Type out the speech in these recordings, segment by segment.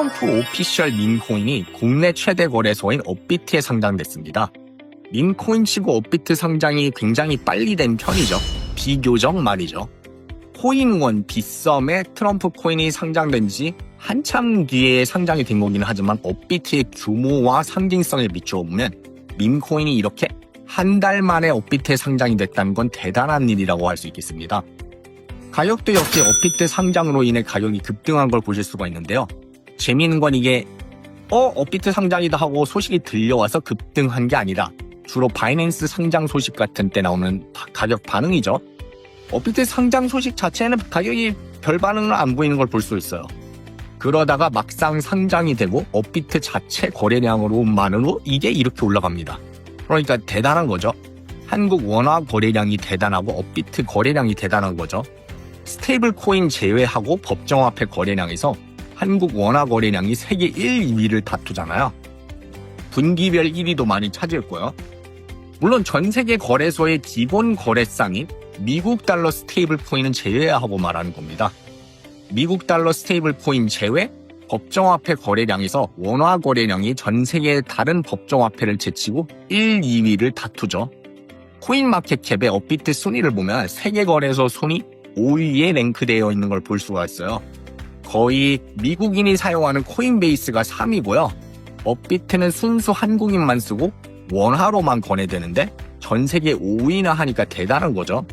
트럼프 오피셜 민코인이 국내 최대 거래소인 업비트에 상장됐습니다. 민코인 치고 업비트 상장이 굉장히 빨리 된 편이죠. 비교적 말이죠. 코인원 빗썸에 트럼프 코인이 상장된 지 한참 뒤에 상장이 된 거기는 하지만 업비트의 규모와 상징성에 비춰보면 민코인이 이렇게 한 달 만에 업비트에 상장이 됐다는 건 대단한 일이라고 할 수 있겠습니다. 가격도 역시 업비트 상장으로 인해 가격이 급등한 걸 보실 수가 있는데요. 재미있는 건 이게 어 업비트 상장이다 하고 소식이 들려와서 급등한 게 아니라 주로 바이낸스 상장 소식 같은 때 나오는 바- 가격 반응이죠. 업비트 상장 소식 자체는 가격이 별 반응을 안 보이는 걸 볼 수 있어요. 그러다가 막상 상장이 되고 업비트 자체 거래량으로만으로 이게 이렇게 올라갑니다. 그러니까 대단한 거죠. 한국 원화 거래량이 대단하고 업비트 거래량이 대단한 거죠. 스테이블 코인 제외하고 법정화폐 거래량에서 한국 원화 거래량이 세계 1, 2위를 다투잖아요. 분기별 1위도 많이 차지했고요. 물론 전 세계 거래소의 기본 거래상인 미국 달러 스테이블 코인은 제외하고 말하는 겁니다. 미국 달러 스테이블 코인 제외 법정화폐 거래량에서 원화 거래량이 전 세계의 다른 법정화폐를 제치고 1, 2위를 다투죠. 코인 마켓캡의 업비트 순위를 보면 세계 거래소 순위 5위에 랭크되어 있는 걸 볼 수가 있어요. 거의 미국인이 사용하는 코인베이스가 3위고요. 업비트는 순수 한국인만 쓰고 원화로만 거래되는데 전 세계 5위나 하니까 대단한 거죠.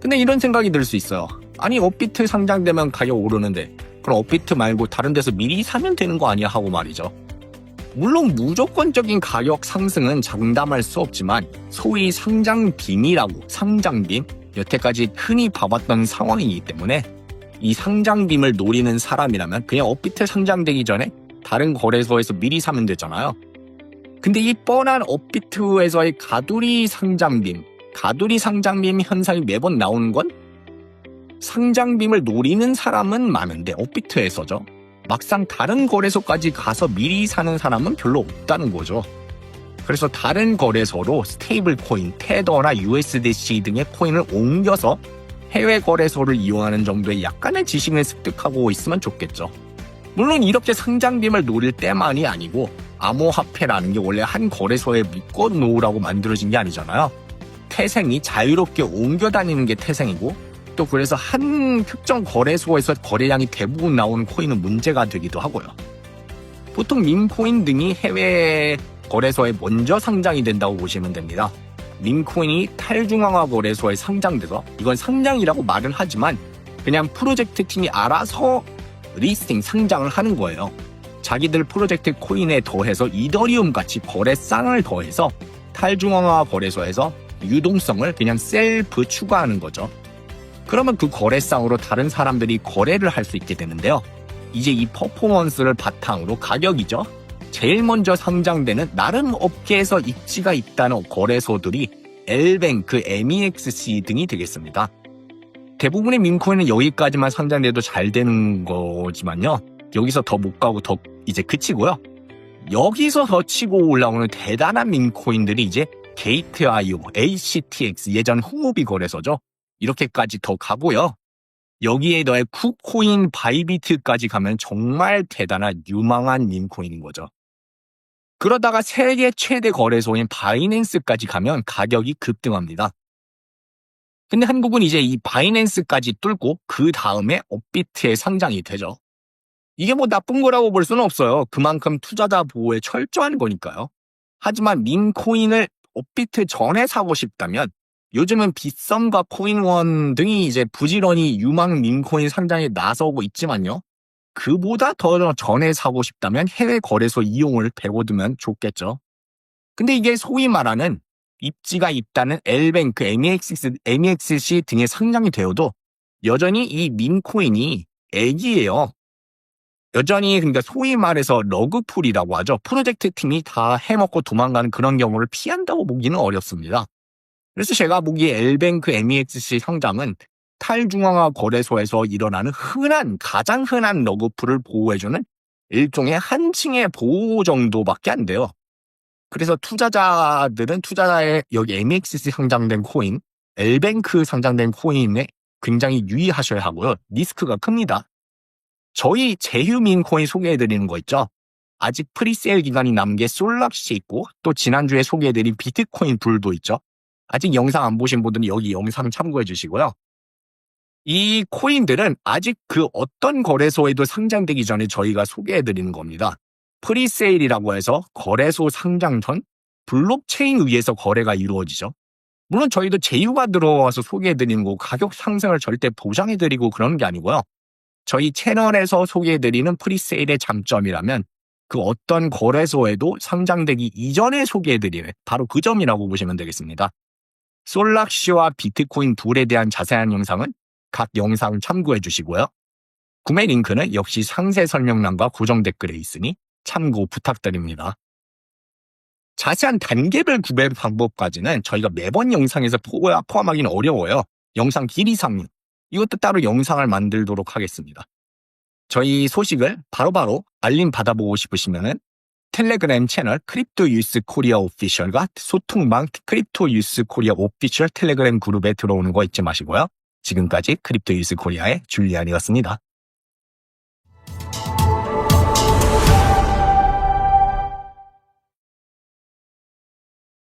근데 이런 생각이 들 수 있어요. 아니 업비트 상장되면 가격 오르는데 그럼 업비트 말고 다른 데서 미리 사면 되는 거 아니야 하고 말이죠. 물론 무조건적인 가격 상승은 장담할 수 없지만 소위 상장빔이라고 상장빔 여태까지 흔히 봐왔던 상황이기 때문에 이 상장빔을 노리는 사람이라면 그냥 업비트 상장되기 전에 다른 거래소에서 미리 사면 되잖아요. 근데 이 뻔한 업비트에서의 가두리 상장빔, 가두리 상장빔 현상이 매번 나오는 건 상장빔을 노리는 사람은 많은데 업비트에서죠. 막상 다른 거래소까지 가서 미리 사는 사람은 별로 없다는 거죠. 그래서 다른 거래소로 스테이블 코인, 테더나 USDC 등의 코인을 옮겨서 해외 거래소를 이용하는 정도의 약간의 지식을 습득하고 있으면 좋겠죠. 물론 이렇게 상장빔을 노릴 때만이 아니고 암호화폐라는 게 원래 한 거래소에 묶어 놓으라고 만들어진 게 아니잖아요. 태생이 자유롭게 옮겨 다니는 게 태생이고 또 그래서 한 특정 거래소에서 거래량이 대부분 나오는 코인은 문제가 되기도 하고요. 보통 밈코인 등이 해외 거래소에 먼저 상장이 된다고 보시면 됩니다. 밈코인이 탈중앙화 거래소에 상장돼서 이건 상장이라고 말은 하지만 그냥 프로젝트 팀이 알아서 리스팅 상장을 하는 거예요. 자기들 프로젝트 코인에 더해서 이더리움 같이 거래상을 더해서 탈중앙화 거래소에서 유동성을 그냥 셀프 추가하는 거죠. 그러면 그 거래상으로 다른 사람들이 거래를 할 수 있게 되는데요. 이제 이 퍼포먼스를 바탕으로 가격이죠. 제일 먼저 상장되는 나름 업계에서 입지가 있다는 거래소들이 엘뱅크, MEXC 등이 되겠습니다. 대부분의 민코인은 여기까지만 상장돼도 잘 되는 거지만요. 여기서 더 못 가고 더 이제 그치고요. 여기서 더 치고 올라오는 대단한 민코인들이 이제 게이트.io, HTX, 예전 홍오비 거래소죠. 이렇게까지 더 가고요. 여기에 더해 쿠코인 바이비트까지 가면 정말 대단한 유망한 민코인인 거죠. 그러다가 세계 최대 거래소인 바이낸스까지 가면 가격이 급등합니다. 근데 한국은 이제 이 바이낸스까지 뚫고 그 다음에 업비트에 상장이 되죠. 이게 뭐 나쁜 거라고 볼 수는 없어요. 그만큼 투자자 보호에 철저한 거니까요. 하지만 민코인을 업비트 전에 사고 싶다면 요즘은 빗썸과 코인원 등이 이제 부지런히 유망 민코인 상장에 나서고 있지만요. 그보다 더 전에 사고 싶다면 해외 거래소 이용을 배워두면 좋겠죠. 근데 이게 소위 말하는 입지가 있다는 엘뱅크, MEXC, MEXC 등의 상장이 되어도 여전히 이 민코인이 애기예요. 여전히 그러니까 소위 말해서 러그풀이라고 하죠. 프로젝트 팀이 다 해먹고 도망가는 그런 경우를 피한다고 보기는 어렵습니다. 그래서 제가 보기에 엘뱅크 MEXC 상장은 탈중앙화 거래소에서 일어나는 흔한 가장 흔한 러그풀을 보호해주는 일종의 한층의 보호 정도밖에 안 돼요. 그래서 투자자들은 투자자의 여기 MEXC 상장된 코인, 엘뱅크 상장된 코인에 굉장히 유의하셔야 하고요. 리스크가 큽니다. 저희 제휴민 코인 소개해드리는 거 있죠? 아직 프리세일 기간이 남은 게 솔락시 있고 또 지난주에 소개해드린 비트코인 불도 있죠? 아직 영상 안 보신 분들은 여기 영상 참고해 주시고요. 이 코인들은 아직 그 어떤 거래소에도 상장되기 전에 저희가 소개해드리는 겁니다. 프리세일이라고 해서 거래소 상장 전 블록체인 위에서 거래가 이루어지죠. 물론 저희도 제휴가 들어와서 소개해드리는 거 가격 상승을 절대 보장해드리고 그러는 게 아니고요. 저희 채널에서 소개해드리는 프리세일의 장점이라면 그 어떤 거래소에도 상장되기 이전에 소개해드리는 바로 그 점이라고 보시면 되겠습니다. 솔락시와 비트코인 둘에 대한 자세한 영상은 각 영상 참고해 주시고요. 구매 링크는 역시 상세 설명란과 고정 댓글에 있으니 참고 부탁드립니다. 자세한 단계별 구매 방법까지는 저희가 매번 영상에서 포- 포함하기는 어려워요. 영상 길이상 이것도 따로 영상을 만들도록 하겠습니다. 저희 소식을 바로바로 알림 받아보고 싶으시면은 텔레그램 채널 크립토 유스 코리아 오피셜과 소통방 크립토 유스 코리아 오피셜 텔레그램 그룹에 들어오는 거 잊지 마시고요. 지금까지 크립토 유스 코리아의 줄리안이었습니다.